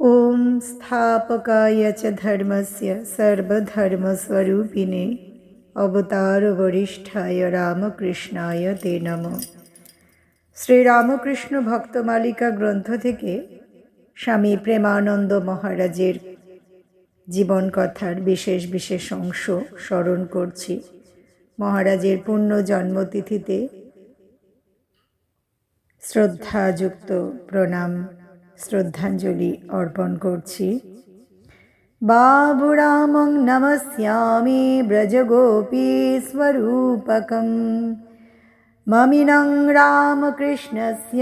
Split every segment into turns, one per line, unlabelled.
ॐ स्थापकाय च धर्मस्य सर्वधर्मस्वरूपिणे অবতারবরিষ্ঠায় রামকৃষ্ণায় তে নম শ্রীরামকৃষ্ণ ভক্তমালিকা গ্রন্থ থেকে স্বামী প্রেমানন্দ মহারাজের জীবন কথার বিশেষ বিশেষ অংশ স্মরণ করছি মহারাজের পূর্ণ জন্মতিথিতে শ্রদ্ধাযুক্ত প্রণাম শ্রদ্ধাঞ্জলি অর্পণ করছি। বাবুরামং নমস্যামি ব্রজগোপীস্বরূপকম মমিনং রামকৃষ্ণস্য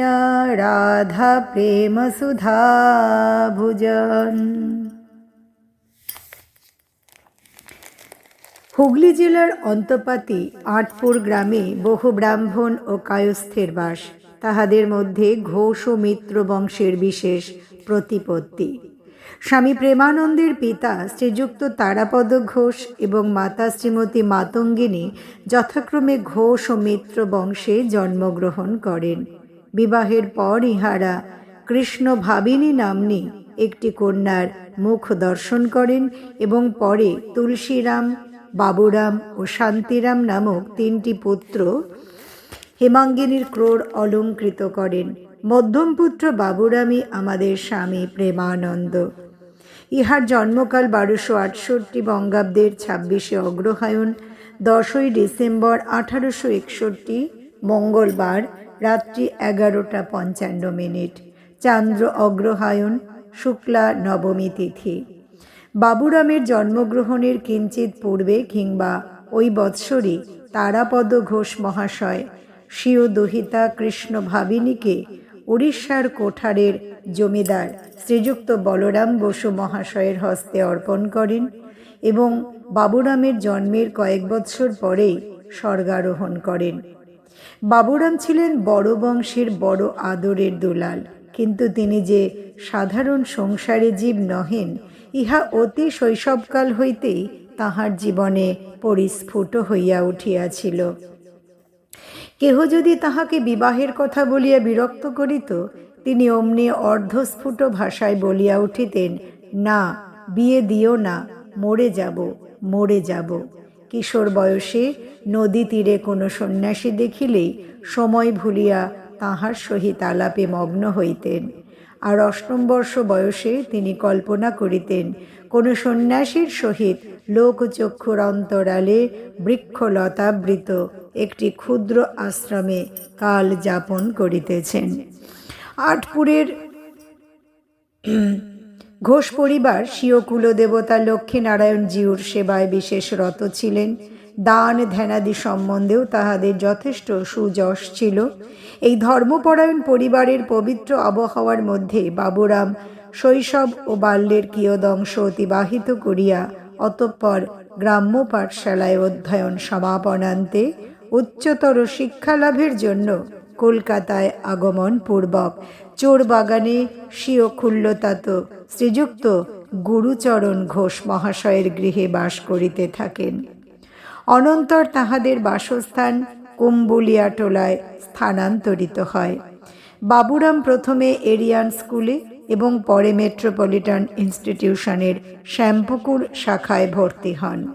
রাধা প্রেম সুধা ভুজন হুগলি জেলার অন্তপাতি আটপুর গ্রামে বহু ব্রাহ্মণ ও কায়স্থের বাস। তাহাদের মধ্যে ঘোষ ও মিত্র বংশের বিশেষ প্রতিপত্তি। স্বামী প্রেমানন্দের পিতা শ্রীযুক্ত তারাপদ ঘোষ এবং মাতা শ্রীমতী মাতঙ্গিনী যথাক্রমে ঘোষ ও মিত্র বংশে জন্মগ্রহণ করেন। বিবাহের পর ইহারা কৃষ্ণ ভাবিনী নাম্নী একটি কন্যার মুখ দর্শন করেন এবং পরে তুলসীরাম, বাবুরাম ও শান্তিরাম নামক তিনটি পুত্র হেমাঙ্গিনীর ক্রোড় অলঙ্কৃত করেন। মধ্যম পুত্র বাবুরামই আমাদের স্বামী প্রেমানন্দ। ইহার জন্মকাল বারোশো আটষট্টি বঙ্গাব্দের ছাব্বিশে অগ্রহায়ণ, দশই ডিসেম্বর আঠারোশো একষট্টি, মঙ্গলবার রাত্রি এগারোটা পঞ্চান্ন মিনিট। চান্দ্র অগ্রহায়ণ, শুক্লা নবমী তিথি। বাবুরামের জন্মগ্রহণের কিঞ্চিত পূর্বে কিংবা ওই বৎসরই তারাপদ ঘোষ মহাশয় স্বীয় দহিতা কৃষ্ণ ভাবিনীকে উড়িষ্যার কোঠারের জমিদার শ্রীযুক্ত বলরাম বসু মহাশয়ের হস্তে অর্পণ করেন এবং বাবুরামের জন্মের কয়েক বৎসর পরেই স্বর্গারোহণ করেন। বাবুরাম ছিলেন বড় বংশের বড় আদরের দুলাল, কিন্তু তিনি যে সাধারণ সংসারে জীব নহেন, ইহা অতি শৈশবকাল হইতেই তাহার জীবনে পরিস্ফুট হইয়া উঠিয়াছিল। কেহ যদি তাহাকে বিবাহের কথা বলিয়া বিরক্ত করিত, তিনি অমনি অর্ধস্ফুট ভাষায় বলিয়া উঠিতেন, না, বিয়ে দিও না, মরে যাব মরে যাব। কিশোর বয়সে নদী তীরে কোনো সন্ন্যাসী দেখিলেই সময় ভুলিয়া তাহার সহিত আলাপে মগ্ন হইতেন। আর অষ্টম বর্ষ বয়সে তিনি কল্পনা করিতেন, কোনো সন্ন্যাসীর সহিত লোকচক্ষুর অন্তরালে বৃক্ষলতাবৃত একটি ক্ষুদ্র আশ্রমে কাল যাপন করিতেছেন। আটপুরের ঘোষ পরিবার স্বীয় কুলদেবতা লক্ষ্মীনারায়ণ জিউর সেবায় বিশেষ রত ছিলেন। দান ধ্যানাদি সম্বন্ধেও তাহাদের যথেষ্ট সুযশ ছিল। এই ধর্মপরায়ণ পরিবারের পবিত্র আবহাওয়ার মধ্যে বাবুরাম শৈশব ও বাল্যের কিয়দংশ অতিবাহিত করিয়া অতঃপর গ্রাম্য পাঠশালায় অধ্যয়ন সমাপনান্তে উচ্চতর শিক্ষালাভের জন্য কলকাতায় আগমন পূর্বক চোর বাগানে স্বীয় খুল্লতাত শ্রীযুক্ত গুরুচরণ ঘোষ মহাশয়ের গৃহে বাস করিতে থাকেন। অনন্তর তাহাদের বাসস্থান কুম্বুলিয়াটোলায় স্থানান্তরিত হয়। বাবুরাম প্রথমে এরিয়ান স্কুলে এবং পরে মেট্রোপলিটন ইনস্টিটিউশনের শ্যামপুকুর শাখায় ভর্তি হন।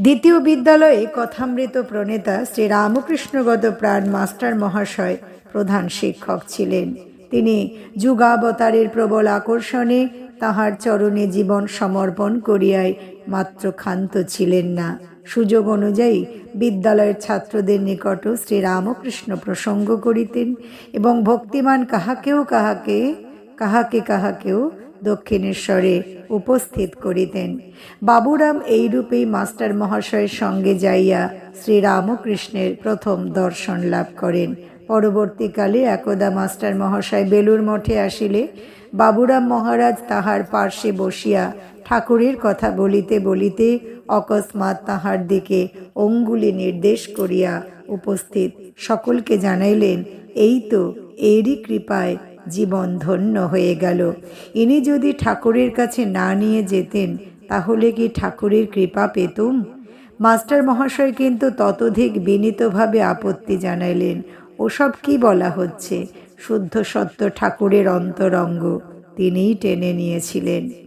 দ্বিতীয় বিদ্যালয়ে কথামৃত প্রণেতা শ্রী রামকৃষ্ণগত প্রাণ মাস্টার মহাশয় প্রধান শিক্ষক ছিলেন। তিনি যুগাবতারের প্রবল আকর্ষণে তাহার চরণে জীবন সমর্পণ করিয়াই মাত্র ক্ষান্ত ছিলেন না। সুযোগ অনুযায়ী বিদ্যালয়ের ছাত্রদের নিকটও শ্রী রামকৃষ্ণ প্রসঙ্গ করিতেন এবং ভক্তিমান কাহাকেও কাহাকে কাহাকে কাহাকেও দক্ষিণেশ্বরে উপস্থিত করিতেন। বাবুরাম এইরূপেই মাস্টার মহাশয়ের সঙ্গে যাইয়া শ্রীরামকৃষ্ণের প্রথম দর্শন লাভ করেন। পরবর্তীকালে একদা মাস্টার মহাশয় বেলুর মঠে আসিলে বাবুরাম মহারাজ তাহার পার্শ্বে বসিয়া ঠাকুরের কথা বলিতে বলিতে অকস্মাৎ তাহার দিকে অঙ্গুলি নির্দেশ করিয়া উপস্থিত। সকলকে জানাইলেন, এই তো এরই কৃপায় জীবন ধন্য হয়ে গেল। ইনি যদি ঠাকুরের কাছে না নিয়ে যেতেন, তাহলে কি ঠাকুরের কৃপা পেতুম? মাস্টার মহাশয় কিন্তু ততোধিক বিনীতভাবে আপত্তি জানাইলেন, ওসব কি বলা হচ্ছে? শুদ্ধ সত্য ঠাকুরের অন্তরঙ্গ। তিনিই টেনে নিয়েছিলেন।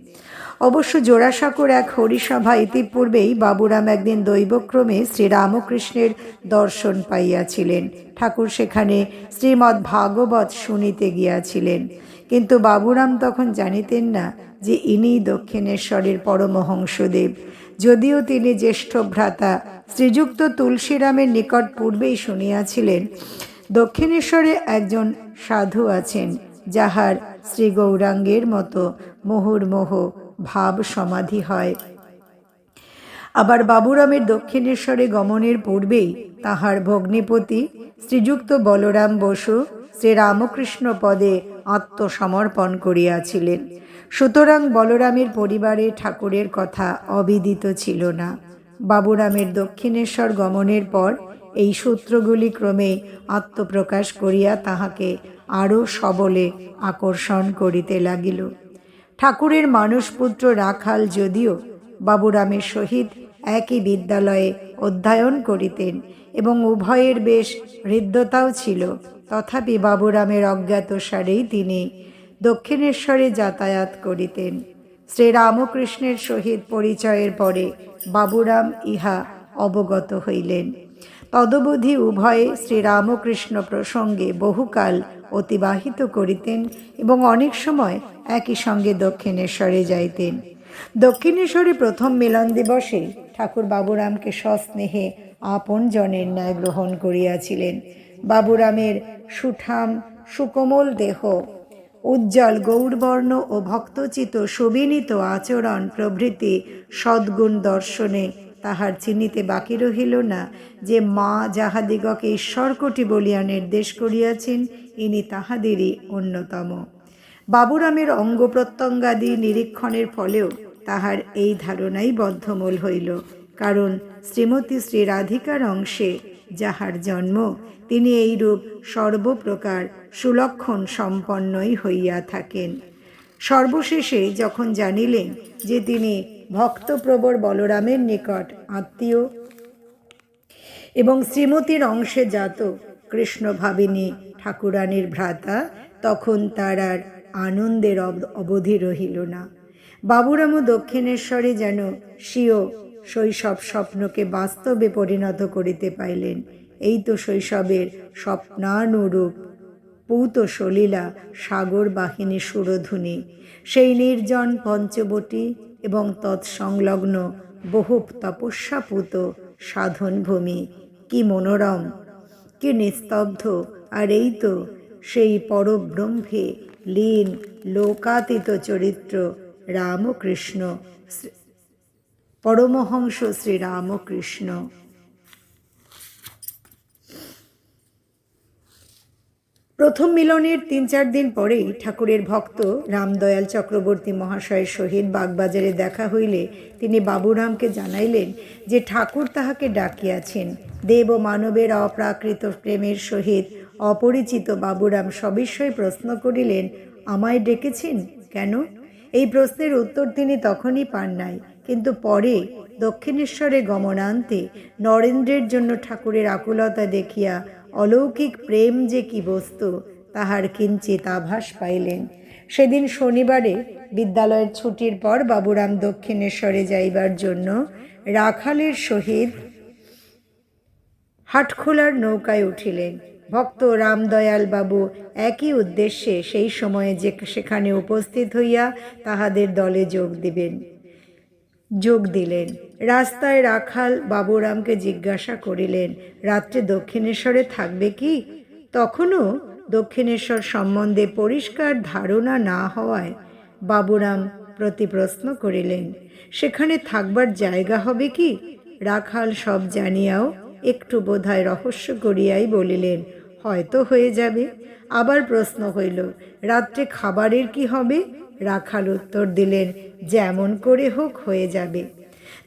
অবশ্য জোড়াসাঁকোর এক হরিসভা ইতিপূর্বেই বাবুরাম একদিন দৈবক্রমে শ্রীরামকৃষ্ণের দর্শন পাইয়াছিলেন। ঠাকুর সেখানে শ্রীমদ্ ভাগবত শুনিতে গিয়াছিলেন। কিন্তু বাবুরাম তখন জানিতেন না যে ইনি দক্ষিণেশ্বরের পরমহংসদেব। যদিও তিনি জ্যেষ্ঠ ভ্রাতা শ্রীযুক্ত তুলসীরামের নিকট পূর্বেই শুনিয়াছিলেন, দক্ষিণেশ্বরে একজন সাধু আছেন, যাহার শ্রী গৌরাঙ্গের মতো মুহুর্মুহ ভাব সমাধি হয়। আবার বাবুরামের দক্ষিণেশ্বরে গমনের পূর্বেই তাহার ভগ্নিপতি শ্রীযুক্ত বলরাম বসু শ্রীরামকৃষ্ণ পদে আত্মসমর্পণ করিয়াছিলেন। সুতরাং বলরামের পরিবারে ঠাকুরের কথা অবিদিত ছিল না। বাবুরামের দক্ষিণেশ্বর গমনের পর এই সূত্রগুলি ক্রমে আত্মপ্রকাশ করিয়া তাহাকে আরও সবলে আকর্ষণ করিতে লাগিল। ঠাকুরের মানসপুত্র রাখাল যদিও বাবুরামের সহিত একই বিদ্যালয়ে অধ্যয়ন করিতেন এবং উভয়ের বেশ হৃদ্যতাও ছিল। তথাপি বাবুরামের অজ্ঞাতসারেই তিনি দক্ষিণেশ্বরে যাতায়াত করিতেন। শ্রীরামকৃষ্ণের সহিত পরিচয়ের পরে বাবুরাম ইহা অবগত হইলেন। তদবধি উভয়ে শ্রীরামকৃষ্ণ প্রসঙ্গে বহুকাল অতিবাহিত করিতেন এবং অনেক সময় একই সঙ্গে দক্ষিণেশ্বরে যাইতেন। দক্ষিণেশ্বরে প্রথম মিলন দিবসে ঠাকুর বাবুরামকে সস্নেহে আপন জনের ন্যায় গ্রহণ করিয়াছিলেন। বাবুরামের সুঠাম, সুকোমল দেহ, উজ্জ্বল গৌরবর্ণ ও ভক্তচিত সুবিনীত আচরণ প্রভৃতি সদ্গুণ দর্শনে তাহার চিনিতে বাকি রহিল না যে মা যাহাদিগকে ঈশ্বরকটি বলিয়া নির্দেশ করিয়াছেন ইনি তাহাদেরই অন্যতম। বাবুরামের অঙ্গ প্রত্যঙ্গাদি নিরীক্ষণের ফলেও তাহার এই ধারণাই বদ্ধমূল হইল। কারণ শ্রীমতী শ্রী রাধিকার অংশে যাহার জন্ম, তিনি এইরূপ সর্বপ্রকার সুলক্ষণ সম্পন্নই হইয়া থাকেন। সর্বশেষে যখন জানিলেন যে তিনি ভক্তপ্রবর বলরামের নিকট আত্মীয় এবং শ্রীমতীর অংশে জাত কৃষ্ণ ভাবিনী ঠাকুরানীর ভ্রাতা, তখন তার আর আনন্দের অবধি রহিল না। বাবুরামও দক্ষিণেশ্বরে যেন স্বীয় শৈশব স্বপ্নকে বাস্তবে পরিণত করিতে পাইলেন, এই তো শৈশবের স্বপ্নানুরূপ পূত সলীলা সাগর বাহিনী সুরধুনি সেই নির্জন পঞ্চবটি এবং তৎসংলগ্ন বহু তপস্যাপূত সাধনভূমি, কি মনোরম, কি নিস্তব্ধ আর এই তো সেই পরব্রহ্মে লীন লোকাতীত চরিত্র রামকৃষ্ণ পরমহংস শ্রীরামকৃষ্ণ প্রথম মিলনের তিন চার দিন পরেই ঠাকুরের ভক্ত রামদয়াল চক্রবর্তী মহাশয়ের সহিত বাগবাজারে দেখা হইলে তিনি বাবুরামকে জানাইলেন যে ঠাকুর তাহাকে ডাকিয়াছেন। দেব মানবের অপ্রাকৃত প্রেমের সহিত অপরিচিত বাবুরাম সবিস্ময় প্রশ্ন করিলেন, আমায় ডেকেছেন কেন? এই প্রশ্নের উত্তর তিনি তখনই পান নাই, কিন্তু পরে দক্ষিণেশ্বরে গমনান্তে নরেন্দ্রের জন্য ঠাকুরের আকুলতা দেখিয়া অলৌকিক প্রেম যে কি বস্তু, তাহার কিঞ্চিত আভাস পাইলেন। সেদিন শনিবারে বিদ্যালয়ের ছুটির পর বাবুরাম দক্ষিণেশ্বরে যাইবার জন্য রাখালের সহিত হাটখোলার নৌকায় উঠিলেন। ভক্ত রামদয়াল বাবু একই উদ্দেশ্যে সেই সময়ে যে সেখানে উপস্থিত হইয়া তাহাদের দলে যোগ দিবেন। যোগ দিলেন। রাস্তায় রাখাল বাবুরামকে জিজ্ঞাসা করিলেন, রাত্রে দক্ষিণেশ্বরে থাকবে কি? তখনও দক্ষিণেশ্বর সম্বন্ধে পরিষ্কার ধারণা না হওয়ায় বাবুরাম প্রতি প্রশ্ন করিলেন, সেখানে থাকবার জায়গা হবে কি? রাখাল সব জানিয়াও একটু বোধহয় রহস্য করিয়াই বলিলেন হয়তো হয়ে যাবে। আবার প্রশ্ন হইল, রাত্রে খাবারের কি হবে? রাখাল উত্তর দিলেন, যেমন করে হোক হয়ে যাবে।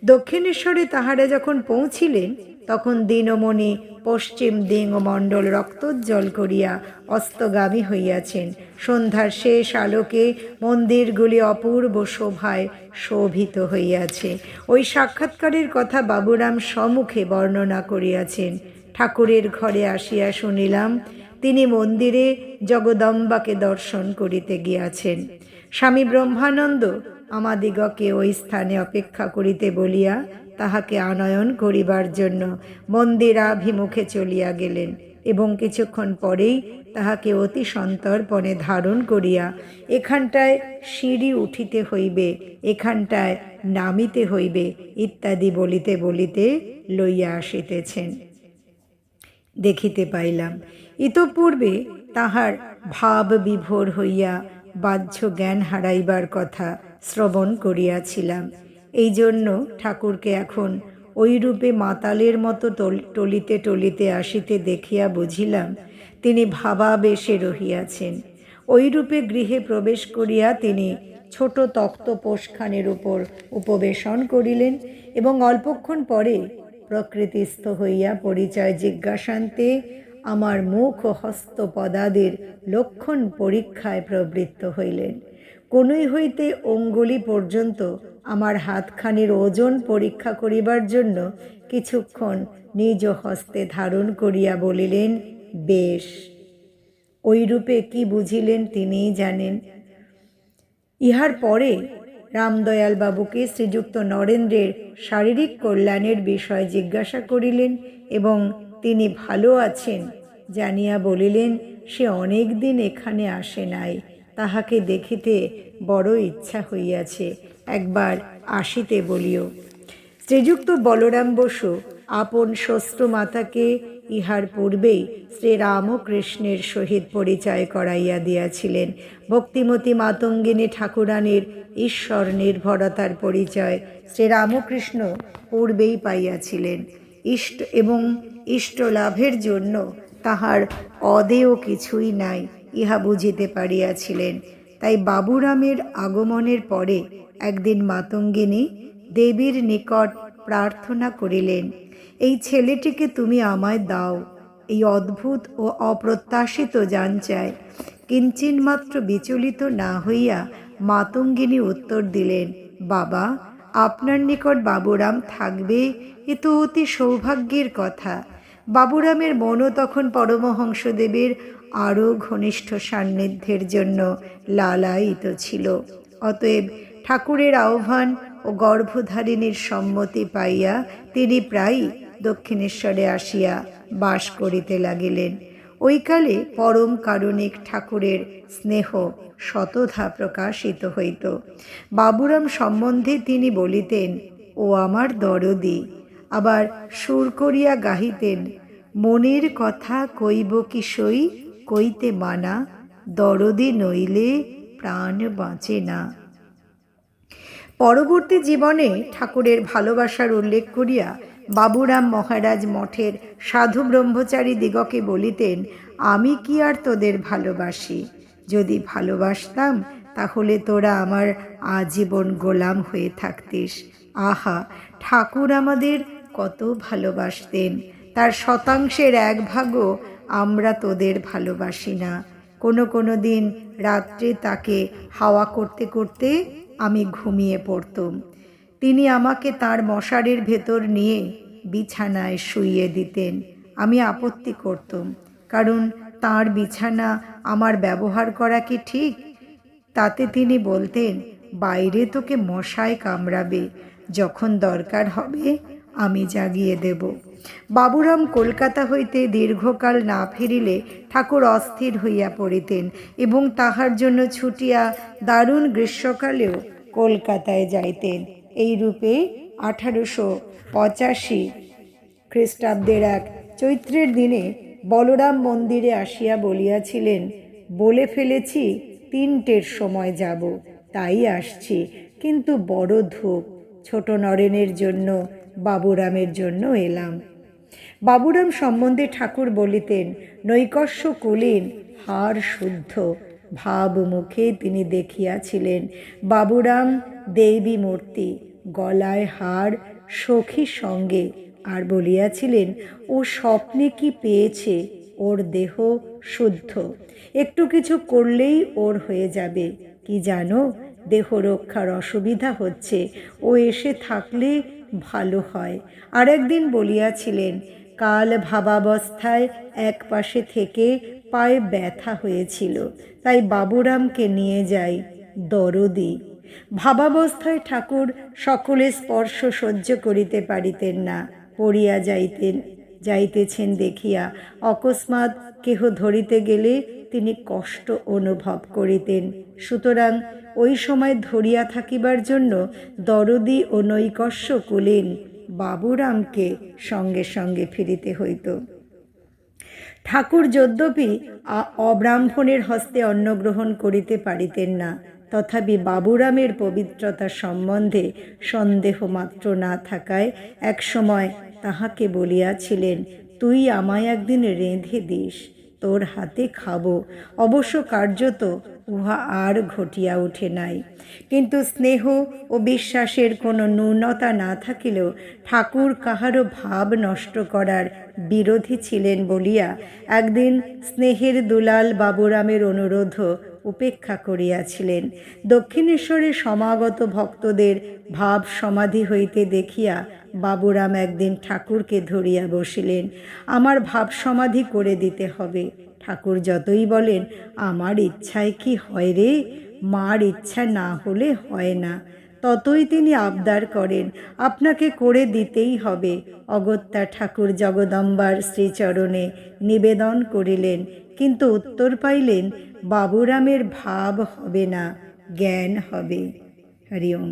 দক্ষিণেশ্বরে তাহারা যখন পৌঁছিলেন, তখন দিনমণি পশ্চিম দিঙ্গমণ্ডল রক্তোজ্জ্বল করিয়া অস্তগামী হইয়াছেন। সন্ধ্যার শেষ আলোকে মন্দিরগুলি অপূর্ব শোভায় শোভিত হইয়াছে। ওই সাক্ষাৎকারের কথা বাবুরাম সম্মুখে বর্ণনা করিয়াছেন ঠাকুরের ঘরে আসিয়া শুনিলাম, তিনি মন্দিরে জগদম্বাকে দর্শন করিতে গিয়াছেন। স্বামী ব্রহ্মানন্দ আমাদিগকে ওই স্থানে অপেক্ষা করিতে বলিয়া তাহাকে আনয়ন করিবার জন্য মন্দিরাভিমুখে চলিয়া গেলেন এবং কিছুক্ষণ পরেই তাহাকে অতি সন্তর্পণে ধারণ করিয়া এখানটায় সিঁড়ি উঠিতে হইবে, এখানটায় নামিতে হইবে ইত্যাদি বলিতে বলিতে লইয়া আসিতেছেন। দেখিতে পাইলাম। ইতপূর্বে তাহার ভাব বিভোর হইয়া বাহ্য জ্ঞান হারাইবার কথা শ্রবণ করিয়াছিলাম। এই জন্য ঠাকুরকে এখন ওই রূপে মাতালের মতো টলিতে টলিতে আসিতে দেখিয়া বুঝিলাম, তিনি ভাবাবেশে রহিয়াছেন। ওই রূপে গৃহে প্রবেশ করিয়া তিনি ছোট তক্তপোষখানের উপর উপবেশন করিলেন এবং অল্পক্ষণ পরে প্রকৃতিস্থ হইয়া পরিচয় জিজ্ঞাসান্তে আমার মুখ ও হস্ত পদাদের লক্ষণ পরীক্ষায় প্রবৃত্ত হইলেন। কোনই হইতে অঙ্গুলি পর্যন্ত আমার হাতখানির ওজন পরীক্ষা করিবার জন্য কিছুক্ষণ নিজ হস্তে ধারণ করিয়া বলিলেন, বেশ। ওইরূপে কি বুঝিলেন তিনিই জানেন। ইহার পরে রামদয়াল বাবুকে শ্রীযুক্ত নরেন্দ্রের শারীরিক কল্যাণের বিষয় জিজ্ঞাসা করিলেন এবং তিনি ভালো আছেন। জানিয়া বলিলেন, সে অনেক দিন এখানে আসে নাই। তাহাকে দেখিতে বড় ইচ্ছা হইয়াছে। একবার আসিতে বলিও। শ্রীযুক্ত বলরাম বসু আপন ষষ্ঠ মাতাকে ইহার পূর্বেই শ্রীরামকৃষ্ণের সহিত পরিচয় করাইয়া দিয়াছিলেন। ভক্তিমতী মাতঙ্গিনী ঠাকুরানীর ঈশ্বর নির্ভরতার পরিচয় শ্রীরামকৃষ্ণ পূর্বেই পাইয়াছিলেন। ইষ্ট এবং ইষ্ট লাভের জন্য তাহার অদেয় কিছুই নাই, ইহা বুঝিতে পারিয়াছিলেন। তাই বাবুরামের আগমনের পরে একদিন মাতঙ্গিনী দেবীর নিকট প্রার্থনা করিলেন, এই ছেলেটিকে তুমি আমায় দাও, এই অদ্ভুত ও অপ্রত্যাশিত জান চায়। কিঞ্চিন মাত্র বিচলিত না হইয়া মাতঙ্গিনী উত্তর দিলেন, বাবা, আপনার নিকট বাবুরাম থাকবে, এ তো অতি সৌভাগ্যের কথা। বাবুরামের মনও তখন পরমহংসদেবের আরও ঘনিষ্ঠ সান্নিধ্যের জন্য লালায়িত ছিল। অতএব ঠাকুরের আহ্বান ও গর্ভধারিণীর সম্মতি পাইয়া তিনি প্রায়ই দক্ষিণেশ্বরে আসিয়া বাস করিতে লাগিলেন। ওইকালে পরম কারণিক ঠাকুরের স্নেহ শতধা প্রকাশিত হইত। বাবুরাম সম্বন্ধে তিনি বলিতেন, ও আমার দরদি, আবার সুর করিয়া গাহিতেন, মনের কথা কইব কি সই? কইতে মানা, দরদি নইলে প্রাণ বাঁচে না। পরবর্তী জীবনে ঠাকুরের ভালোবাসার উল্লেখ করিয়া বাবুরাম মহারাজ মঠের সাধু ব্রহ্মচারী দিগকে বলিতেন, আমি কি আর তোদের ভালোবাসি? যদি ভালোবাসতাম, তাহলে তোরা আমার আজীবন গোলাম হয়ে থাকতিস। আহা, ঠাকুর আমাদের কত ভালোবাসতেন। তার শতাংশের এক ভাগও আমরা তোদের ভালোবাসি না। কোনো কোনো দিন রাত্রে তাকে হাওয়া করতে করতে আমি ঘুমিয়ে পড়তুম। তিনি আমাকে তার মশারির ভেতর নিয়ে বিছানায় শুইয়ে দিতেন। আমি আপত্তি করতুম, কারণ তার বিছানা আমার ব্যবহার করা কি ঠিক? তাতে তিনি বলতেন, বাইরে তোকে মশায় কামড়াবে, যখন দরকার হবে আমি জাগিয়ে দেব। বাবুরাম কলকাতা হইতে দীর্ঘকাল না ফিরিলে ঠাকুর অস্থির হইয়া পড়িতেন এবং তাহার জন্য ছুটিয়া দারুণ গ্রীষ্মকালেও কলকাতায় যাইতেন। এই রূপে আঠারোশো পঁচাশি খ্রিস্টাব্দের এক চৈত্রের দিনে বলরাম মন্দিরে আসিয়া বলিয়াছিলেন, বলে ফেলেছি, তিনটের সময় যাব, তাই আসছি। কিন্তু বড় ধূপ, ছোট নরেনের জন্য, বাবুরামের জন্য এলাম। বাবুরাম সম্বন্ধে ঠাকুর বলিতেন, নৈকস্য কুলীন হার শুদ্ধ ভাব মুখে তিনি দেখিয়াছিলেন, বাবুরাম, দেবী মূর্তি, গলায় হার সখী সঙ্গে। আর বলিয়াছিলেন, ও স্বপ্নে কি পেয়েছে? ওর দেহ শুদ্ধ। একটু কিছু করলেই ওর হয়ে যাবে। কি জানো, দেহ রক্ষার অসুবিধা হচ্ছে। ও এসে থাকলে ভালো হয়। আর একদিন বলিয়াছিলেন, কাল ভাবাবস্থায় এক পাশে থেকে পায়ে ব্যথা হয়েছিল, তাই বাবুরামকে নিয়ে যাই দরদি। ভাবাবস্থায় ঠাকুর সকলে স্পর্শ সহ্য করিতে পারিতেন না, পড়িয়া যাইতেন, যাইতেছেন দেখিয়া। অকস্মাৎ কেহ ধরিতে গেলে তিনি কষ্ট অনুভব করিতেন। সুতরাং ওই সময় ধরিয়া থাকিবার জন্য দরদি ও নৈকস্য কুলীন বাবুরামকে সঙ্গে সঙ্গে ফিরিতে হইত। ঠাকুর যদ্যপি অব্রাহ্মণের হস্তে অন্ন গ্রহণ করিতে পারিতেন না, তথাপি বাবুরামের পবিত্রতা সম্বন্ধে সন্দেহ মাত্র না থাকায় একসময় তাহাকে বলিয়াছিলেন, তুই আমায় একদিন রেঁধে দিস, তোর হাতে খাব, অবশ্য কার্যত উহা আর ঘটিয়া ওঠে নাই। কিন্তু স্নেহ ও বিশ্বাসের কোনো ন্যূনতা না থাকিলেও ঠাকুর কাহারও ভাব নষ্ট করার বিরোধী ছিলেন বলিয়া একদিন স্নেহের দুলাল বাবুরামের অনুরোধ উপেক্ষা করিয়াছিলেন। দক্ষিণেশ্বরে সমাগত ভক্তদের ভাব সমাধি হইতে দেখিয়া বাবুরাম একদিন ঠাকুরকে ধরিয়া বসিলেন, আমার ভাব সমাধি করে দিতে হবে। ঠাকুর যতই বলেন, আমার ইচ্ছায় কি হয় রে? মার ইচ্ছা না হলে হয় না। ততই তিনি আবদার করেন, আপনাকে করে দিতেই হবে। অগত্যা ঠাকুর জগদম্বার শ্রীচরণে নিবেদন করিলেন, কিন্তু উত্তর পাইলেন, বাবুরামের ভাব হবে না, জ্ঞান হবে। হরি ওম